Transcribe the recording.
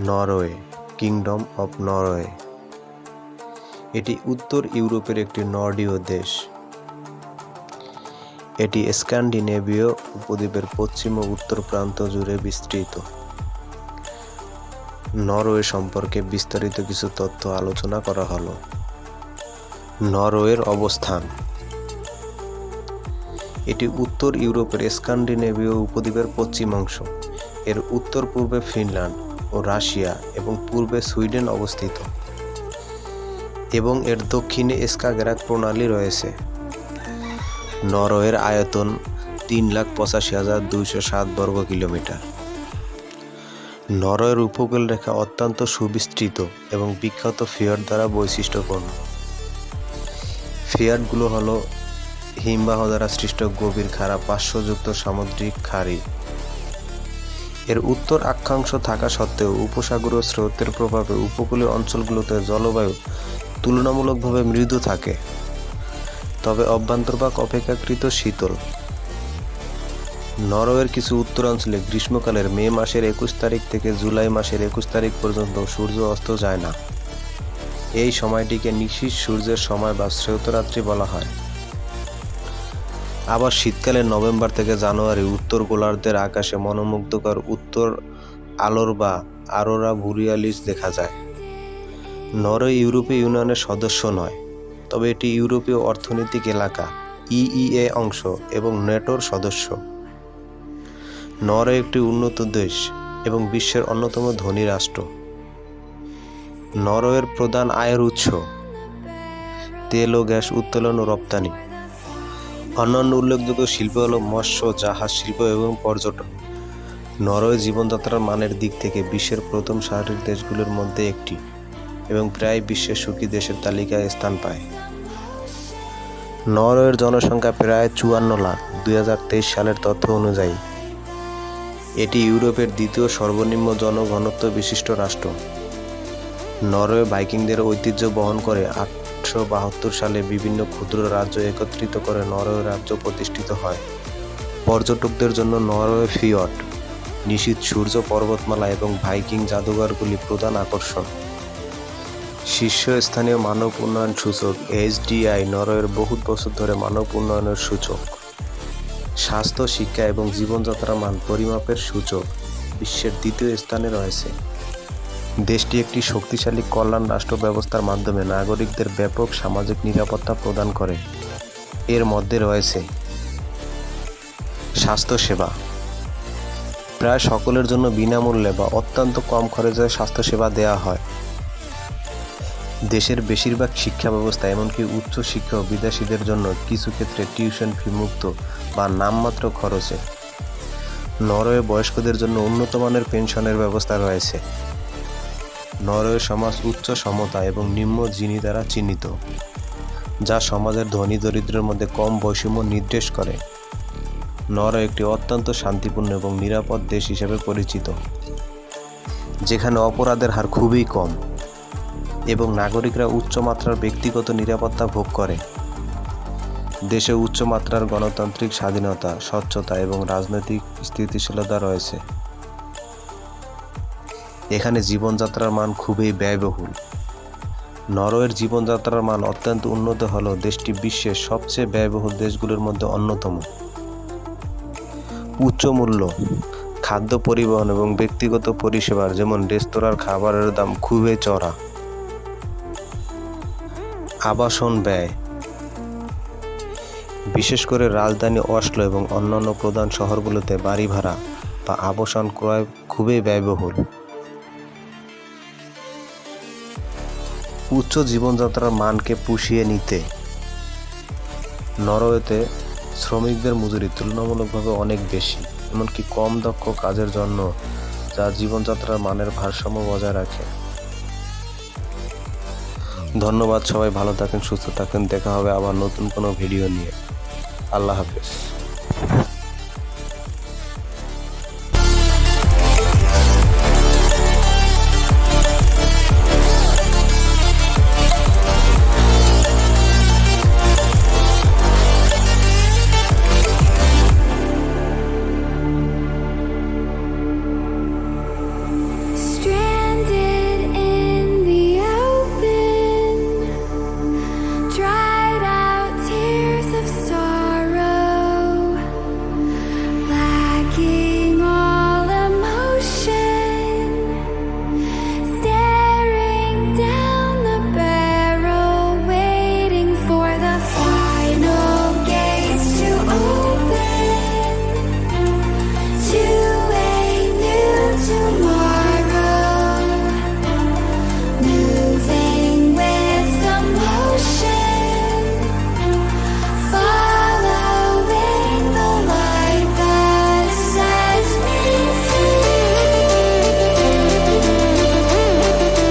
Norway kingdom of Norway এটি উত্তর ইউরোপের একটি নর্ডীয় দেশ। এটি স্ক্যান্ডিনেভীয় উপদ্বীপের পশ্চিম ও উত্তর প্রান্ত জুড়ে বিস্তৃত। নরওয়ে সম্পর্কে বিস্তারিত কিছু তথ্য আলোচনা করা হলো। নরওয়ের অবস্থান। এটি উত্তর ইউরোপের স্ক্যান্ডিনেভীয় উপদ্বীপের পশ্চিম অংশ। এর উত্তর পূর্বে ফিনল্যান্ড। ও রাশিয়া এবং পূর্বে সুইডেন অবস্থিত এবং এর দক্ষিণে স্কাগেরাক প্রণালী রয়েছে। নরওয়ের আয়তন তিন লাখ পঁচাশি হাজার দুইশো সাত বর্গ কিলোমিটার। নরওয়ের উপকূল রেখা অত্যন্ত সুবিস্তৃত এবং বিখ্যাত ফিয়ার দ্বারা বৈশিষ্ট্যপূর্ণ। ফিয়ারগুলো হলো হিমবাহ দ্বারা সৃষ্ট গভীর খাড়া পার্শ্বযুক্ত সামুদ্রিক খাড়ি। এর উত্তর অক্ষাংশ থাকা সত্ত্বেও উপসাগরীয় স্রোতের প্রভাবে উপকূলীয় অঞ্চলগুলোতে জলবায়ু তুলনামূলকভাবে মৃদু থাকে। তবে অভ্যন্তরভাগ অপেক্ষাকৃত শীতল। নরওয়ের কিছু উত্তরাঞ্চলে গ্রীষ্মকালের মে মাসের একুশ তারিখ থেকে জুলাই মাসের একুশ তারিখ পর্যন্ত সূর্য অস্ত যায় না। এই সময়টিকে নিশীষ সূর্যের সময় বা শ্রেয়তরাত্রি বলা হয়। আবার শীতকালে নভেম্বর থেকে জানুয়ারি উত্তর গোলার্ধের আকাশে মনোমুগ্ধকর উত্তর আলোর বা আরোরা বুরিয়ালিস দেখা যায়। নরওয়ে ইউরোপীয় ইউনিয়নের সদস্য নয়, তবে এটি ইউরোপীয় অর্থনৈতিক এলাকা, ইইএ অংশ এবং নেটোর সদস্য। নরওয়ে একটি উন্নত দেশ এবং বিশ্বের অন্যতম ধনী রাষ্ট্র। নরওয়ের প্রধান আয়ের উৎস তেল ও গ্যাস উত্তোলন ও রপ্তানি। অন্যান্য উল্লেখযোগ্য শিল্প হল মৎস্য, জাহাজ, শিল্প এবং পর্যটন। নরওয়ে জীবনযাত্রার মানের দিক থেকে বিশ্বের প্রথম সারির দেশগুলোর মধ্যে একটি এবং প্রায় বিশ্বের সুখী দেশের তালিকায় স্থান পায়। নরওয়ের জনসংখ্যা প্রায় চুয়ান্ন লাখ, দুই হাজার তেইশ সালের তথ্য অনুযায়ী এটি ইউরোপের দ্বিতীয় সর্বনিম্ন জনঘনত্ব বিশিষ্ট রাষ্ট্র। নরওয়ে ভাইকিংদের ঐতিহ্য বহন করে আটশো বাহাত্তর সালে বিভিন্ন ক্ষুদ্র রাজ্য একত্রিত করে নরওয়ে রাজ্য প্রতিষ্ঠিত হয়। পর্যটকদের জন্য নরওয়ে ফিয়ট, নিশীত সূর্য পর্বতমালা এবং ভাইকিং জাদুঘরগুলি প্রধান আকর্ষণ। শীর্ষস্থানীয় মানব উন্নয়ন সূচক এইচডিআই নরওয়ের বহুত বছর ধরে মানব উন্নয়নের সূচক। স্বাস্থ্য, শিক্ষা এবং জীবনযাত্রার মান পরিমাপের সূচক বিশ্বের দ্বিতীয় স্থানে রয়েছে। দেশটি একটি শক্তিশালী কল্যাণ রাষ্ট্র ব্যবস্থার মাধ্যমে নাগরিকদের ব্যাপক সামাজিক নিরাপত্তা প্রদান করে। এর মধ্যে রয়েছে স্বাস্থ্যসেবা। প্রায় সকলের জন্য বিনামূল্যে বা অত্যন্ত কম খরচে স্বাস্থ্যসেবা দেওয়া হয়। দেশের বেশিরভাগ শিক্ষা ব্যবস্থা, এমনকি উচ্চ শিক্ষা বিদেশিদের জন্য কিছু ক্ষেত্রে টিউশন ফি মুক্ত বা নামমাত্র খরচে। নরওয়ে বয়স্কদের জন্য উন্নত মানের পেনশনের ব্যবস্থা রয়েছে। নরওয়ে সমাজ উচ্চ সমতা এবং নিম্ন জিনি দ্বারা চিহ্নিত, যা সমাজের ধনী দরিদ্রের মধ্যে কম বৈষম্য নির্দেশ করে। নরওয়ে একটি অত্যন্ত শান্তিপূর্ণ এবং নিরাপদ দেশ হিসেবে পরিচিত, যেখানে অপরাধের হার খুবই কম এবং নাগরিকরা উচ্চমাত্রার ব্যক্তিগত নিরাপত্তা ভোগ করে। দেশে উচ্চমাত্রার গণতান্ত্রিক স্বাধীনতা, স্বচ্ছতা এবং রাজনৈতিক স্থিতিশীলতা রয়েছে। এখানে জীবনযাত্রার মান খুবই ব্যয়বহুল। নরওয়ের জীবনযাত্রার মান অত্যন্ত উন্নত হলেও দেশটি বিশ্বের সবচেয়ে ব্যয়বহুল দেশগুলোর মধ্যে অন্যতম। উচ্চ মূল্য, খাদ্য পরিবহন এবং ব্যক্তিগত পরিষেবার যেমন রেস্তোরাঁর খাবারের দাম খুবই চড়া। আবাসন ব্যয়, বিশেষ করে রাজধানী অসলো এবং অন্যান্য প্রধান শহরগুলোতে বাড়ি ভাড়া বা আবাসন ক্রয় খুবই ব্যয়বহুল। উচ্চ জীবনযাত্রার মানকে পুষিয়ে নিতে নরওয়েতে শ্রমিকদের মজুরি তুলনামূলকভাবে অনেক বেশি, এমনকি কম দক্ষ কাজের জন্য যা জীবনযাত্রার মানের ভারসাম্য বজায় রাখে। ধন্যবাদ সবাই, ভালো থাকেন, সুস্থ থাকেন, দেখা হবে আবার নতুন কোনো ভিডিও নিয়ে। আল্লাহ হাফেজ।